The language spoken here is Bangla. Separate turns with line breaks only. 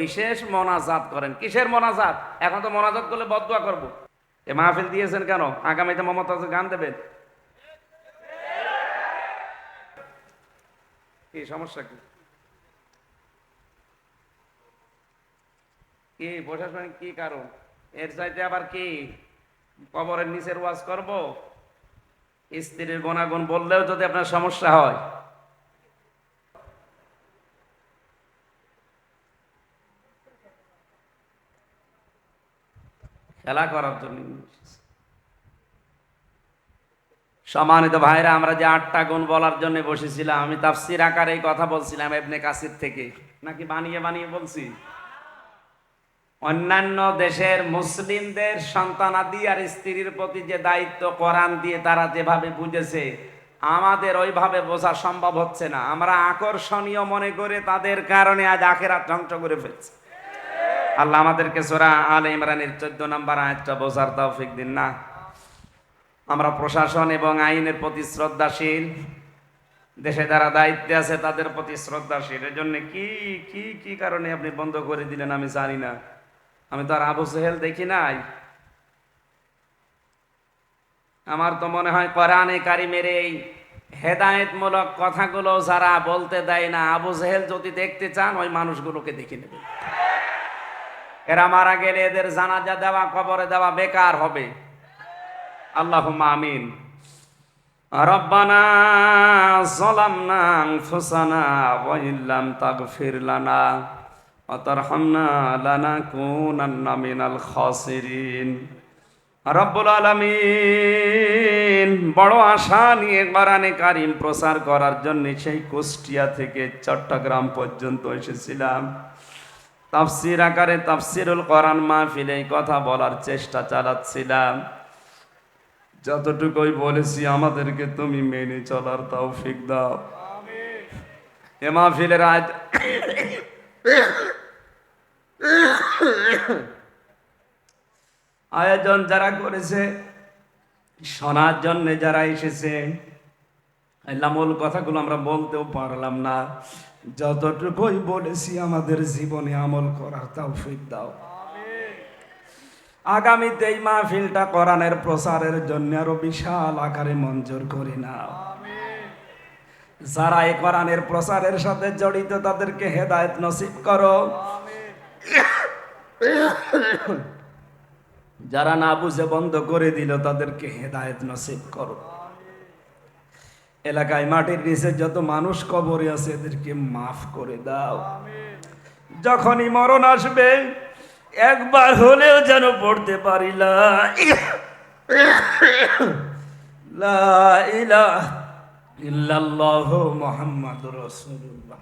বিশেষ মনাজাত করেন। কিসের মনাজাত? এখন তো মনাজাত করলে বদুয়া করব। এ মাহফিল দিয়েছেন কেন? আগামীতে মমতাজের গান দেবেন? কি সমস্যা কি? কি প্রশাসনিক কি কারণ? এর চাইতে আবার কি? কবরের নিচের ওয়াজ করব? স্ত্রীর গুণাগুণ বললেও যদি আপনার সমস্যা হয় খেলা করার জন্য সম্মানিত ভাইরা, আমরা যে আটটা গুণ বলার জন্য বসেছিলাম, আমি তাফসির আকারে এই কথা বলছিলাম এবনে কাসির থেকে। নাকি বানিয়ে বানিয়ে বলছি? অন্যান্য দেশের মুসলিমদের সন্তানাদি আর স্ত্রীর প্রতি যে দায়িত্ব কোরআন দিয়ে তারা যেভাবে বুঝেছে, আমাদের ওইভাবে বোঝা সম্ভব হচ্ছে না। আমরা আকর্ষণীয় মনে করে তাদের কারণে আজ আখেরাত ধ্বংস করে ফেলছি। আল্লাহ আমাদেরকে সোরা আল ইমরানের চোদ্দ নম্বর আয়াতটা বোঝার তৌফিক দিন না। আমরা প্রশাসন এবং আইনের প্রতি শ্রদ্ধাশীল, দেশে যারা দায়িত্বে আছে তাদের প্রতি শ্রদ্ধাশীল। এর জন্য কি কি কি কারণে আপনি বন্ধ করে দিলেন আমি জানি না। আমি তো আর আবু সেহেল দেখি নাই। আমার তো মনে হয় কোরআনে কারিমের এই হেদায়েতমূলক কথাগুলো যারা বলতে দেয় না, আবু সেহেল যদি দেখতে চান, ওই মানুষগুলোকে দেখে নেবেন এরা মারা গেলে এদের জানাজা দেওয়া, কবরে দেওয়া বেকার হবে। আল্লাহ আলামিন বড় আশা নিয়ে কোরআনে কারিম প্রচার করার জন্য সেই কুষ্টিয়া থেকে চট্টগ্রাম পর্যন্ত এসেছিলাম। তাফসির আকারে তাফসিরুল কোরআন মাহফিল এই কথা বলার চেষ্টা চালাচ্ছিলাম। যতটুকুই বলেছি আমাদেরকে তুমি মেনে চলার তৌফিক দাও। এ মাহফিলের আজ আয়োজন যারা করেছে, শোনার জন্য যারা এসেছে আল্লাহ কথাগুলো আমরা বলতেও পারলাম না। যতটুকুই বলেছি আমাদের জীবনে আমল করার তৌফিক দাও। আগামীতে এই মাহফিলটা কোরআনের প্রচারের জন্য আরও বিশাল আকারে মঞ্জুর করে নাও। যারা এই কোরআনের প্রচারের সাথে জড়িত তাদেরকে হেদায়েত নসিব করো। যারা না বুঝে বন্ধ করে দিল তাদেরকে হেদায়েত নসিব করো। এলাকায় মাটির নিচে যত মানুষ কবরে আছে এদেরকে মাফ করে দাও। যখনই মরণ আসবে, একবার হলেও যেন পড়তে পারি লা মোহাম্মদ রসুল্লাহ